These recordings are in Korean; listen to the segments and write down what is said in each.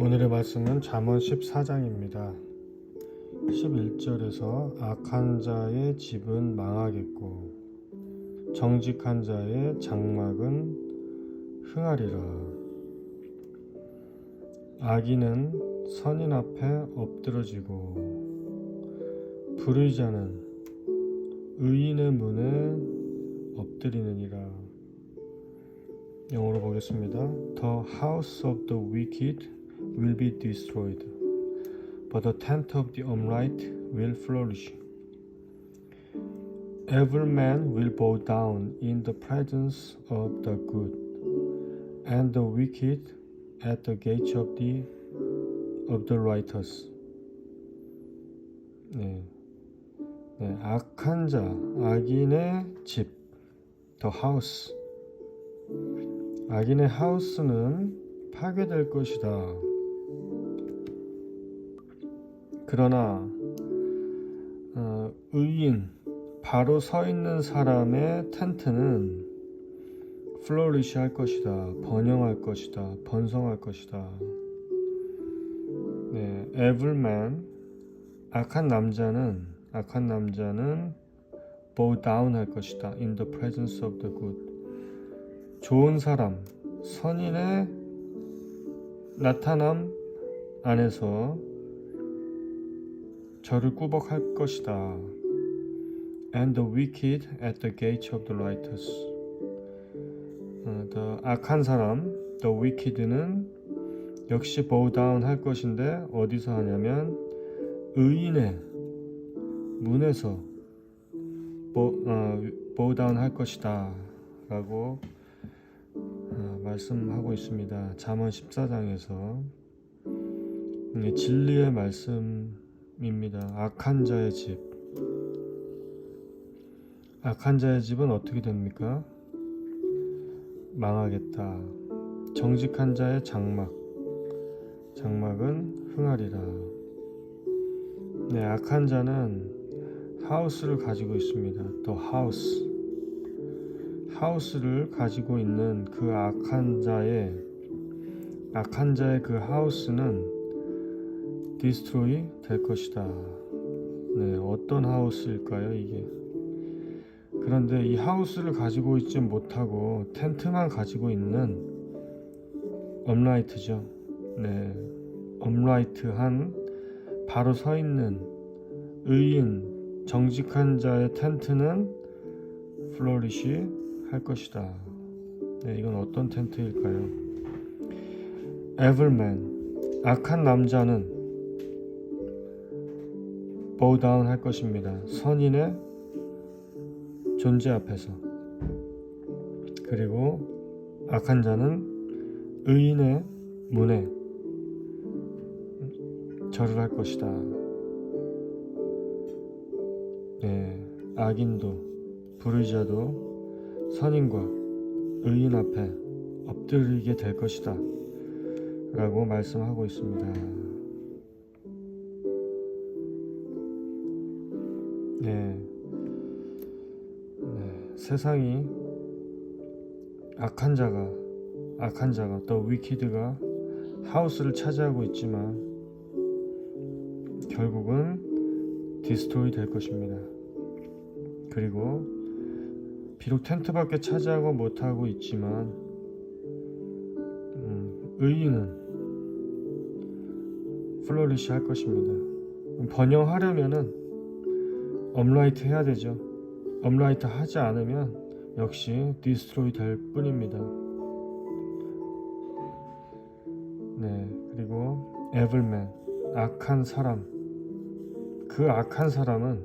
오늘의 말씀은 잠언 14장입니다. 11절에서 악한 자의 집은 망하겠고 정직한 자의 장막은 흥하리라. 악인은 선인 앞에 엎드러지고 불의자는 의인의 문에 엎드리느니라. 영어로 보겠습니다. The house of the wicked will be destroyed, but the tent of the upright will flourish. Every man will bow down in the presence of the good, and the wicked at the gates of the of the righteous. 네, 네 악한 자, 악인의 집, the house. 악인의 하우스는 파괴될 것이다. 그러나 어, 의인 바로 서 있는 사람의 텐트는 플로리시 할 것이다. 번영할 것이다. 번성할 것이다. 네, 에블맨 악한 남자는 악한 남자는 bow down 할 것이다. In the presence of the good. 좋은 사람, 선인의 나타남 안에서 저를 꾸벅할 것이다. And the wicked at the gate of the righteous. 어, the 악한 사람, the wicked는 역시 bow down 할 것인데 어디서 하냐면 의인의 문에서 bow, 어, down 할 것이다. 라고 어, 말씀하고 있습니다. 잠언 14장에서 진리의 말씀 입니다. 악한 자의 집. 악한 자의 집은 어떻게 됩니까? 망하겠다. 정직한 자의 장막. 장막은 흥하리라. 네, 악한 자는 하우스를 가지고 있습니다. 또 하우스. 하우스를 가지고 있는 그 악한 자의 악한 자의 그 하우스는 디스트로이 될 것이다. 네, 어떤 하우스일까요, 이게? 그런데 이 하우스를 가지고 있지 못하고 텐트만 가지고 있는 업라이트죠. 네, 업라이트한 바로 서 있는 의인 정직한 자의 텐트는 플로리시 할 것이다. 네, 이건 어떤 텐트일까요? 에블맨 악한 남자는 보다운 할 것입니다. 선인의 존재 앞에서 그리고 악한 자는 의인의 문에 절을 할 것이다. 네, 악인도 불의자도 선인과 의인 앞에 엎드리게 될 것이다. 라고 말씀하고 있습니다. 네. 네. 세상이 악한 자가, 악한 자가, 또 위키드가 하우스를 차지하고 있지만 결국은 디스토이 될 것입니다. 그리고 비록 텐트밖에 차지하고 못하고 있지만 음, 의인은 플로리시 할 것입니다. 번영하려면은 업라이트 해야 되죠. 업라이트 하지 않으면 역시 디스트로이 될 뿐입니다. 네, 그리고 에블맨 악한 사람 그 악한 사람은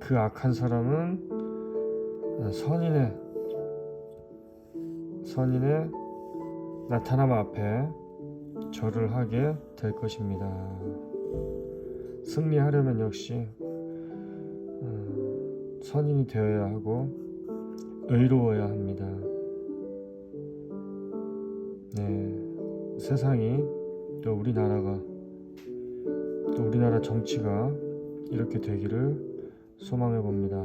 그 악한 사람은 선인의 선인의 나타남 앞에 절을 하게 될 것입니다. 승리하려면 역시 어, 선인이 되어야 하고 의로워야 합니다. 네, 세상이 또 우리나라가 또 우리나라 정치가 이렇게 되기를 소망해 봅니다.